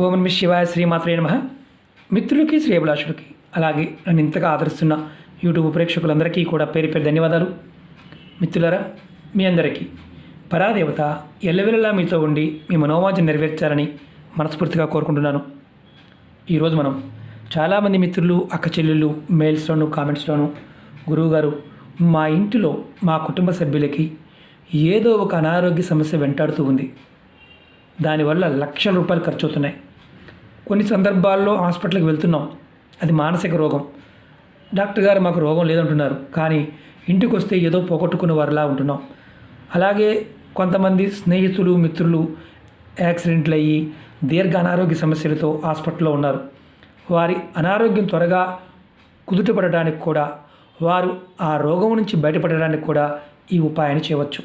ఓం నమ శివాయ శ్రీమాత్రే నమ. మిత్రులకి శ్రేభిలాషులకి అలాగే నన్ను ఇంతగా ఆదరిస్తున్న యూట్యూబ్ ప్రేక్షకులందరికీ కూడా పేరు పేరు ధన్యవాదాలు. మిత్రులరా మీ అందరికీ పరాదేవత ఎల్లవెల్లలా మీతో ఉండి మీ మనోవాంఛ నెరవేర్చాలని మనస్ఫూర్తిగా కోరుకుంటున్నాను. ఈరోజు మనం చాలామంది మిత్రులు అక్క చెల్లెళ్ళు మెయిల్స్లోను కామెంట్స్లోను గురువుగారు మా ఇంటిలో మా కుటుంబ సభ్యులకి ఏదో ఒక అనారోగ్య సమస్య వెంటాడుతూ ఉంది. దానివల్ల లక్షల రూపాయలు ఖర్చు అవుతున్నాయి కొన్ని సందర్భాల్లో హాస్పిటల్కి వెళ్తున్నాం. అది మానసిక రోగం. డాక్టర్ గారు మాకు రోగం లేదంటున్నారు. కానీ ఇంటికి వస్తే ఏదో పోగొట్టుకునే వారిలా ఉంటున్నాం. అలాగే కొంతమంది స్నేహితులు మిత్రులు యాక్సిడెంట్లు అయ్యి దీర్ఘ అనారోగ్య సమస్యలతో హాస్పిటల్లో ఉన్నారు. వారి అనారోగ్యం త్వరగా కుదుటపడడానికి కూడా వారు ఆ రోగం నుంచి బయటపడడానికి కూడా ఈ ఉపాయాన్ని చేయవచ్చు.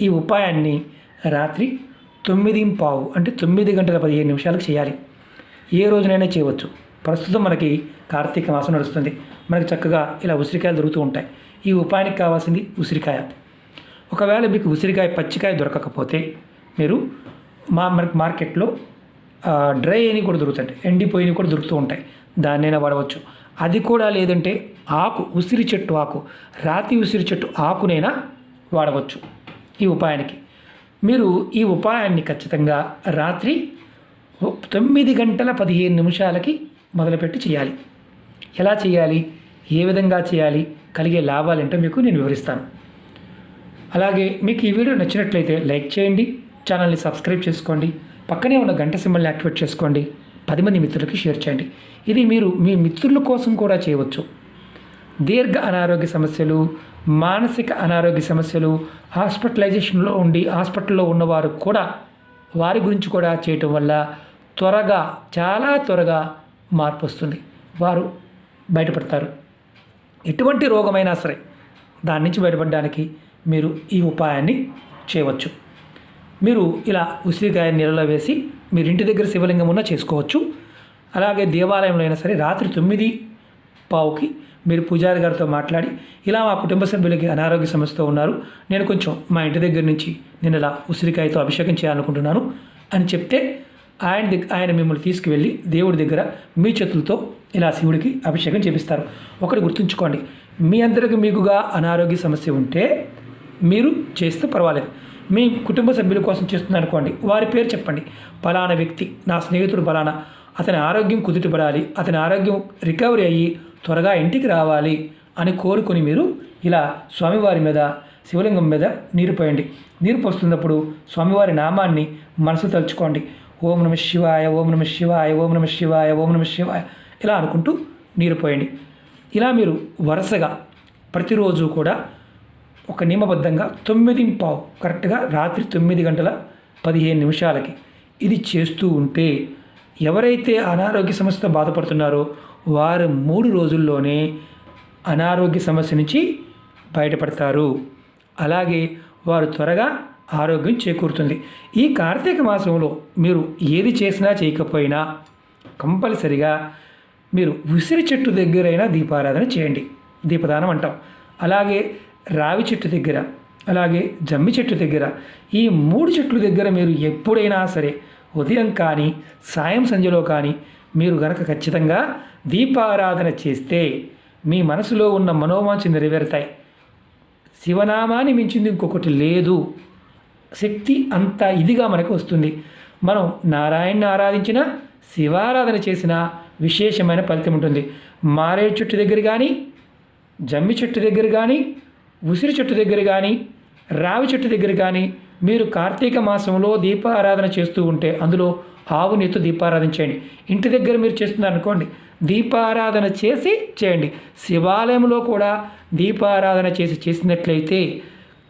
ఈ ఉపాయాన్ని రాత్రి తొమ్మిది పావు అంటే తొమ్మిది గంటల పదిహేను నిమిషాలకు చేయాలి. ఏ రోజునైనా చేయవచ్చు. ప్రస్తుతం మనకి కార్తీక మాసం నడుస్తుంది. మనకి చక్కగా ఇలా ఉసిరికాయలు దొరుకుతూ ఉంటాయి. ఈ ఉపాయానికి కావాల్సింది ఉసిరికాయ. ఒకవేళ మీకు ఉసిరికాయ పచ్చికాయ దొరకకపోతే మీరు మా మనకి మార్కెట్లో డ్రై అయినవి కూడా దొరుకుతాయి ఎండిపోయినవి కూడా దొరుకుతూ ఉంటాయి. దాన్నైనా వాడవచ్చు. అది కూడా లేదంటే ఆకు ఉసిరి చెట్టు ఆకు రాతి ఉసిరి చెట్టు ఆకునైనా వాడవచ్చు ఈ ఉపాయానికి. మీరు ఈ ఉపాయాన్ని ఖచ్చితంగా రాత్రి తొమ్మిది గంటల పదిహేను నిమిషాలకి మొదలుపెట్టి చేయాలి. ఎలా చేయాలి? ఏ విధంగా చేయాలి? కలిగే లాభాలు ఏంటో మీకు నేను వివరిస్తాను. అలాగే మీకు ఈ వీడియో నచ్చినట్లయితే లైక్ చేయండి ఛానల్ని సబ్స్క్రైబ్ చేసుకోండి పక్కనే ఉన్న గంట సింబల్ని యాక్టివేట్ చేసుకోండి పది మంది మిత్రులకి షేర్ చేయండి. ఇది మీరు మీ మిత్రుల కోసం కూడా చేయవచ్చు. దీర్ఘ అనారోగ్య సమస్యలు మానసిక అనారోగ్య సమస్యలు హాస్పిటలైజేషన్లో ఉండి హాస్పిటల్లో ఉన్నవారు కూడా వారి గురించి కూడా చేయటం వల్ల త్వరగా చాలా త్వరగా మార్పు వస్తుంది. వారు బయటపడతారు. ఎటువంటి రోగమైనా సరే దాని నుంచి బయటపడడానికి మీరు ఈ ఉపాయాన్ని చేయవచ్చు. మీరు ఇలా ఉసిరికాయ నీళ్ళలో వేసి మీరు ఇంటి దగ్గర శివలింగం ఉన్న చేసుకోవచ్చు. అలాగే దేవాలయంలో అయినా సరే రాత్రి తొమ్మిది పావుకి మీరు పూజారి గారితో మాట్లాడి ఇలా మా కుటుంబ సభ్యులకి అనారోగ్య సమస్యతో ఉన్నారు. నేను కొంచెం మా ఇంటి దగ్గర నుంచి నేను ఇలా ఉసిరికాయతో అభిషేకం చేయాలనుకుంటున్నాను అని చెప్తే ఆయన దగ్గర ఆయన మిమ్మల్ని తీసుకువెళ్ళి దేవుడి దగ్గర మీ చేతులతో ఇలా శివుడికి అభిషేకం చేపిస్తారు. ఒకటి గుర్తుంచుకోండి మీ అందరికి మీకుగా అనారోగ్య సమస్య ఉంటే మీరు చేస్తే పర్వాలేదు. మీ కుటుంబ సభ్యుల కోసం చేస్తున్నారు అనుకోండి వారి పేరు చెప్పండి. పలానా వ్యక్తి నా స్నేహితుడు పలానా అతని ఆరోగ్యం కుదుటపడాలి అతని ఆరోగ్యం రికవరీ అయ్యి త్వరగా ఇంటికి రావాలి అని కోరుకుని మీరు ఇలా స్వామివారి మీద శివలింగం మీద నీరు పోయండి. నీరు పోస్తున్నప్పుడు స్వామివారి నామాన్ని మనసు తలుచుకోండి. ఓం నమ శివాయ ఓం నమ శివాయ ఓం నమ శివాయ ఓం నమ శివాయ ఇలా అనుకుంటూ నీరు పోయండి. ఇలా మీరు వరుసగా ప్రతిరోజు కూడా ఒక నియమబద్ధంగా తొమ్మిది పావు కరెక్ట్గా రాత్రి తొమ్మిది గంటల పదిహేను నిమిషాలకి ఇది చేస్తూ ఉంటే ఎవరైతే అనారోగ్య సమస్యతో బాధపడుతున్నారో వారు మూడు రోజుల్లోనే అనారోగ్య సమస్య నుంచి బయటపడతారు. అలాగే వారు త్వరగా ఆరోగ్యం చేకూరుతుంది. ఈ కార్తీక మాసంలో మీరు ఏది చేసినా చేయకపోయినా కంపల్సరిగా మీరు ఉసిరి చెట్టు దగ్గరైనా దీపారాధన చేయండి. దీపదానం అంటాం. అలాగే రావి చెట్టు దగ్గర అలాగే జమ్మి చెట్టు దగ్గర ఈ మూడు చెట్ల దగ్గర మీరు ఎప్పుడైనా సరే ఉదయం కానీ సాయం సంధ్యలో కానీ మీరు గనక ఖచ్చితంగా దీపారాధన చేస్తే మీ మనసులో ఉన్న మనోవాంఛ నెరవేరుతాయి. శివనామాన్ని మించింది ఇంకొకటి లేదు. శక్తి అంత ఇదిగా మనకు వస్తుంది. మనం నారాయణని ఆరాధించిన శివారాధన చేసిన విశేషమైన ఫలితం ఉంటుంది. మారేడు చెట్టు దగ్గర కానీ జమ్మి చెట్టు దగ్గర కానీ ఉసిరి చెట్టు దగ్గర కానీ రావి చెట్టు దగ్గర కానీ మీరు కార్తీక మాసంలో దీపారాధన చేస్తూ ఉంటే అందులో ఆవు నెత్తు దీపారాధన చేయండి. ఇంటి దగ్గర మీరు చేస్తున్నారు అనుకోండి దీపారాధన చేసి చేయండి. శివాలయంలో కూడా దీపారాధన చేసి చేసినట్లయితే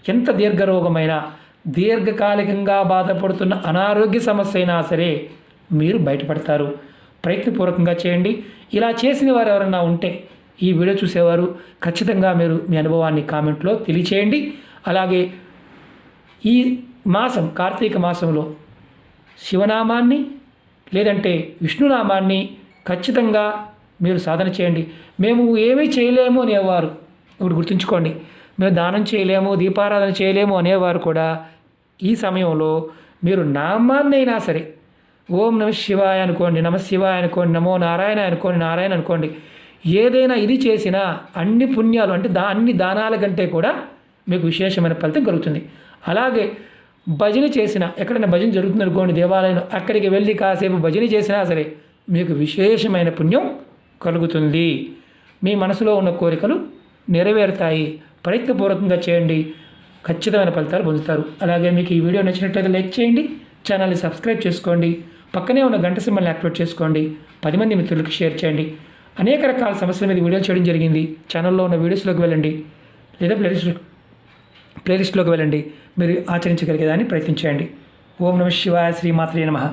ఎంత దీర్ఘరోగమైనా దీర్ఘకాలికంగా బాధపడుతున్న అనారోగ్య సమస్య అయినా సరే మీరు బయటపడతారు. ప్రయత్నపూర్వకంగా చేయండి. ఇలా చేసిన వారు ఎవరన్నా ఉంటే ఈ వీడియో చూసేవారు ఖచ్చితంగా మీరు మీ అనుభవాన్ని కామెంట్లో తెలియచేయండి. అలాగే ఈ మాసం కార్తీక మాసంలో శివనామాన్ని లేదంటే విష్ణునామాన్ని ఖచ్చితంగా మీరు సాధన చేయండి. మేము ఏమీ చేయలేము అనేవారు. ఇప్పుడు గుర్తుంచుకోండి. మేము దానం చేయలేము దీపారాధన చేయలేము అనేవారు కూడా ఈ సమయంలో మీరు నామాన్నైనా సరే ఓం నమ శివాయ అనుకోండి నమ శివాయ అనుకోండి నమో నారాయణ అనుకోండి నారాయణ అనుకోండి ఏదైనా ఇది చేసినా అన్ని పుణ్యాలు అంటే దా అన్ని దానాల కంటే కూడా మీకు విశేషమైన ఫలితం కలుగుతుంది. అలాగే భజన చేసిన ఎక్కడైనా భజన జరుగుతుంది అనుకోండి దేవాలయం అక్కడికి వెళ్ళి కాసేపు భజన చేసినా సరే మీకు విశేషమైన పుణ్యం కలుగుతుంది. మీ మనసులో ఉన్న కోరికలు నెరవేరుతాయి. ప్రయత్నపూర్వకంగా చేయండి. ఖచ్చితమైన ఫలితాలు పొందుతారు. అలాగే మీకు ఈ వీడియో నచ్చినట్లయితే లైక్ చేయండి ఛానల్ని సబ్స్క్రైబ్ చేసుకోండి పక్కనే ఉన్న గంట సింబల్ని యాక్టివేట్ చేసుకోండి పది మంది మిత్రులకు షేర్ చేయండి. అనేక రకాల సమస్యల మీద వీడియోలు చేయడం జరిగింది. ఛానల్లో ఉన్న వీడియోస్లోకి వెళ్ళండి లేదా ప్లేలిస్ట్ ప్లేలిస్ట్లోకి వెళ్ళండి. మీరు ఆచరించగలిగేదాన్ని ప్రయత్నించండి ఓం నమ శివాయ శ్రీమాత్రే నమః.